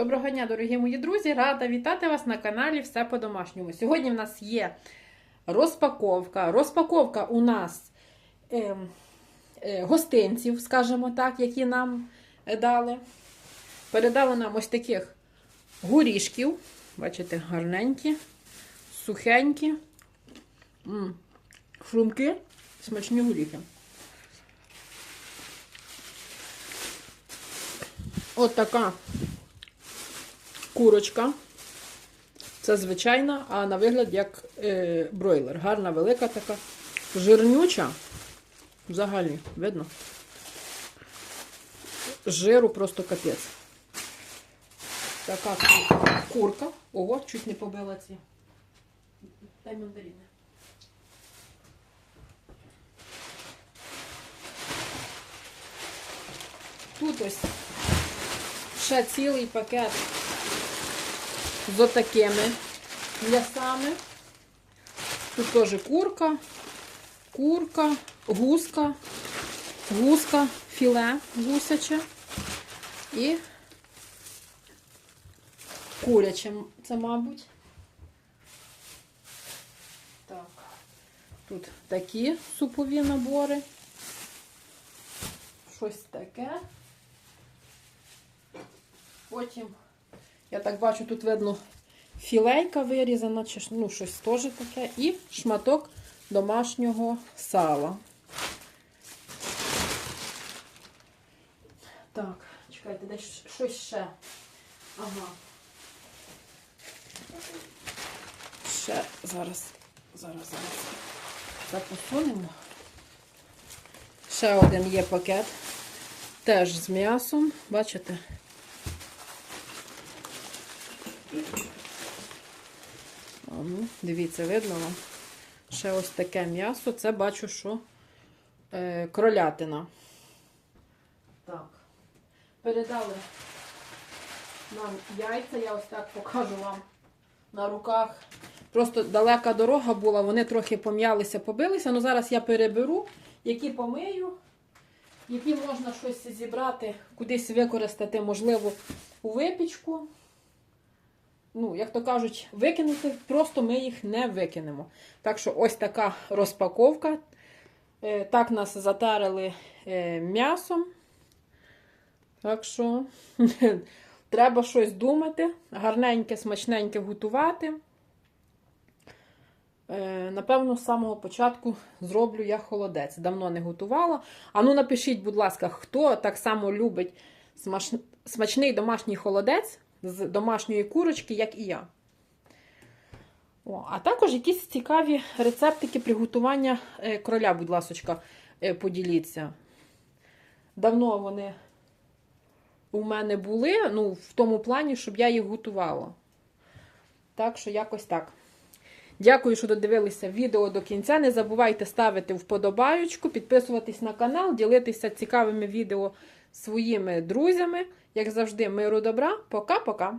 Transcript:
Доброго дня, дорогі мої друзі! Рада вітати вас на каналі Все по-домашньому. Сьогодні в нас є розпаковка. Розпаковка у нас е, е, гостинців, скажімо так, які нам е, дали. Передали нам ось таких горішків. Бачите, гарненькі, сухенькі, М, хрумкі, смачні горіхи. От така курочка. Це звичайна, а на вигляд як е, бройлер. Гарна, велика така, жирнюча. Взагалі, видно? Жиру просто капець. Така курка. Ого, чуть не побила ці. Дай мандарини. Тут ось ще цілий пакет з отакими м'ясами. Тут теж курка, курка, гуска, гуска, філе гусяче і куряче, це, мабуть. Так. Тут такі супові набори. Щось таке. Потім, я так бачу, тут видно філейка вирізана, чи ну, щось теж таке. І шматок домашнього сала. Так, чекайте, десь щось ще. Ага. Ще зараз, зараз, зараз. Це посунемо. Ще один є пакет. Теж з м'ясом. Бачите? А ну, дивіться, видно вам. Ще ось таке м'ясо. Це бачу, що е, кролятина. Так. Передали нам яйця. Я ось так покажу вам на руках. Просто далека дорога була, вони трохи пом'ялися, побилися. Ну зараз я переберу, які помию, які можна щось зібрати, кудись використати, можливо, у випічку ну, як то кажуть, викинути, просто ми їх не викинемо. Так що ось така розпаковка. Е, Так нас затарили е, м'ясом. Так що треба щось думати, гарненьке, смачненьке готувати. Е, Напевно, з самого початку зроблю я холодець. Давно не готувала. А ну напишіть, будь ласка, хто так само любить смачний домашній холодець з домашньої курочки, як і я. О, а також якісь цікаві рецептики приготування е, кроля, будь ласочка, е, поділіться. Давно вони у мене були, ну, в тому плані, щоб я їх готувала. Так що якось так. Дякую, що додивилися відео до кінця. Не забувайте ставити вподобаючку, підписуватись на канал, ділитися цікавими відео своїми друзями. Як завжди, миру добра. Пока-пока!